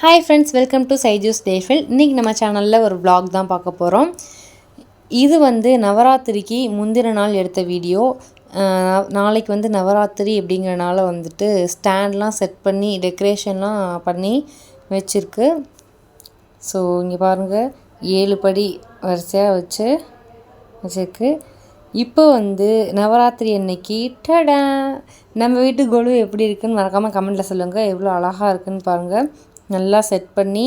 Hi friends welcome to Saiju's table இன்றைக்கி நம்ம சேனலில் ஒரு ப்ளாக் தான் பார்க்க போகிறோம் இது வந்து நவராத்திரிக்கு முந்தின நாள் எடுத்த வீடியோ நாளைக்கு வந்து நவராத்திரி அப்படிங்கிறனால வந்துட்டு ஸ்டாண்ட்லாம் செட் பண்ணி டெக்கரேஷன்லாம் பண்ணி வச்சுருக்கு. ஸோ இங்கே பாருங்கள் ஏழு படி வரிசையாக வச்சு வச்சுருக்கு. இப்போ வந்து நவராத்திரி அன்னைக்கு டடா! நம்ம வீட்டு கொலு எப்படி இருக்குன்னு மறக்காமல் கமெண்ட்டில் சொல்லுங்கள் எவ்வளோ அழகாக இருக்குன்னு பாருங்கள் நல்லா செட் பண்ணி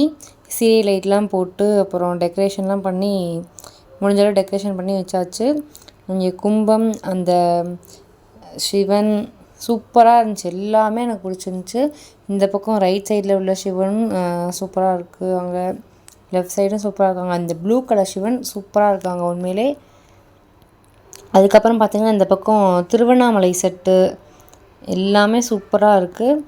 சீரிய லைட்லாம் போட்டு அப்புறம் டெக்கரேஷன்லாம் பண்ணி முடிஞ்ச அளவு டெக்கரேஷன் பண்ணி வச்சாச்சு. இங்கே கும்பம் அந்த சிவன் சூப்பராக இருந்துச்சு. எல்லாமே எனக்கு பிடிச்சிருந்துச்சு. இந்த பக்கம் ரைட் சைடில் உள்ள சிவன் சூப்பராக இருக்குது அங்கே லெஃப்ட் சைடும் சூப்பராக இருக்காங்க. அந்த ப்ளூ கலர் சிவன் சூப்பராக இருக்காங்க உண்மையிலே. அதுக்கப்புறம் பார்த்திங்கன்னா இந்த பக்கம் திருவண்ணாமலை செட்டு எல்லாமே சூப்பராக இருக்குது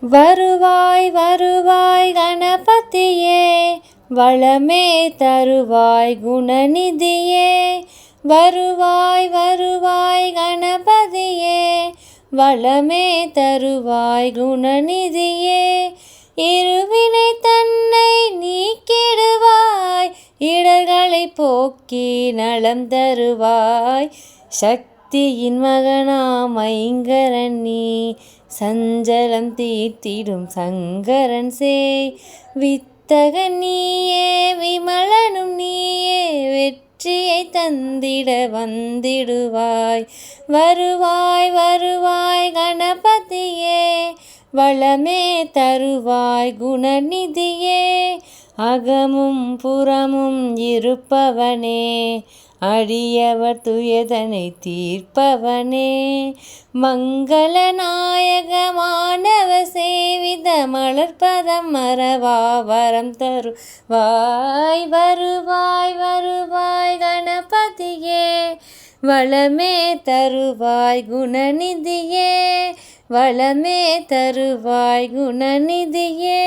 வருவாய் வருவாய் கணபதியே வளமே தருவாய் குணநிதியே. வருவாய் வருவாய் கணபதியே வளமே தருவாய் குணநிதியே. இருவினை தன்னை நீக்கிடுவாய் இடர்களை போக்கி நலம் தருவாய். சக்தி அத்தியின் மகனாம் ஐங்கரன் நீ. சஞ்சலம் தீர்த்திடும் சங்கரன் சே வித்தகன் நீயே விமலனும் நீயே வெற்றியை தந்திட வந்திடுவாய். வருவாய் வருவாய் கணபதியே வளமே தருவாய் குணநிதியே. அகமும் புறமும் இருப்பவனே அடியவர் துயதனை தீர்ப்பவனே. மங்கள நாயகமானவ சேவித மலர்பதம் மறவா வரம் தரு வாய் வருவாய் வருவாய் கணபதியே. வளமே தருவாய் குணநிதியே. வளமே தருவாய் குணநிதியே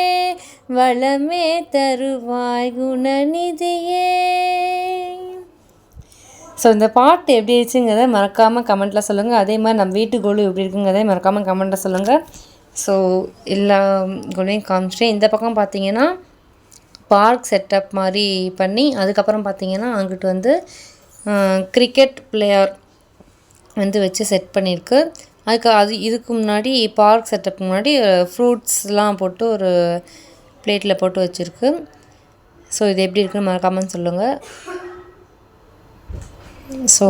வளமே தருவாய் குணநிதியே. ஸோ இந்த பாட்டு எப்படி இருச்சுங்கிறத மறக்காமல் கமெண்ட்டில் சொல்லுங்கள் அதே மாதிரி நம்ம வீட்டு கோலு எப்படி இருக்குங்கிறத மறக்காமல் கமெண்ட்டில் சொல்லுங்கள் ஸோ எல்லா கோலையும் காமிச்சிட்டேன் இந்த பக்கம் பார்த்தீங்கன்னா பார்க் செட்டப் மாதிரி பண்ணி அதுக்கப்புறம் பார்த்தீங்கன்னா அங்கிட்டு வந்து கிரிக்கெட் பிளேயர் வந்து வச்சு செட் பண்ணியிருக்கு. அதுக்கு அது இதுக்கு முன்னாடி பார்க் செட்டப் முன்னாடி ஃப்ரூட்ஸ்லாம் போட்டு ஒரு பிளேட்டில் போட்டு வச்சுருக்கு. ஸோ இது எப்படி இருக்குன்னு மறக்காமல் சொல்லுங்கள் ஸோ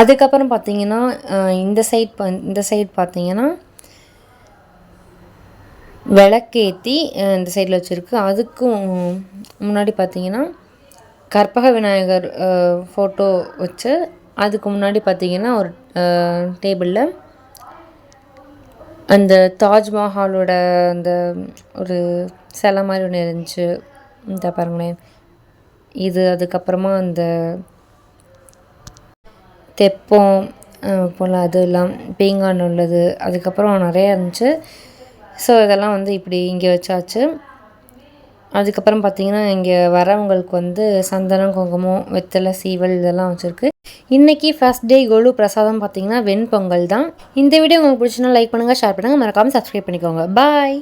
அதுக்கப்புறம் பார்த்தீங்கன்னா இந்த சைட் இந்த சைட் பார்த்தீங்கன்னா விளக்கேற்றி இந்த சைடில் வச்சுருக்கு. அதுக்கும் முன்னாடி பார்த்தீங்கன்னா கற்பக விநாயகர் ஃபோட்டோ வச்சு அதுக்கு முன்னாடி பார்த்தீங்கன்னா ஒரு டேபிளில் அந்த தாஜ்மஹாலோட அந்த ஒரு சிலை மாதிரி ஒன்று இருந்துச்சு. இந்த பாருங்களேன். இது அதுக்கப்புறமா அந்த தெப்பம் போல் அது எல்லாம் பீங்கான் உள்ளது. அதுக்கப்புறம் நிறையா இருந்துச்சு. ஸோ இதெல்லாம் வந்து இப்படி இங்கே வச்சாச்சு. அதுக்கப்புறம் பார்த்தீங்கன்னா இங்கே வரவங்களுக்கு வந்து சந்தனம் குங்குமம் வெத்தலை சீவல் இதெல்லாம் வச்சுருக்கு. இன்றைக்கி ஃபர்ஸ்ட் டே கோலு பிரசாதம் பார்த்தீங்கன்னா வெண்பொங்கல் தான். இந்த வீடியோ உங்களுக்கு பிடிச்சினா லைக் பண்ணுங்கள் ஷேர் பண்ணுங்கள் மறக்காமல் சப்ஸ்கிரைப் பண்ணிக்கோங்க. பாய்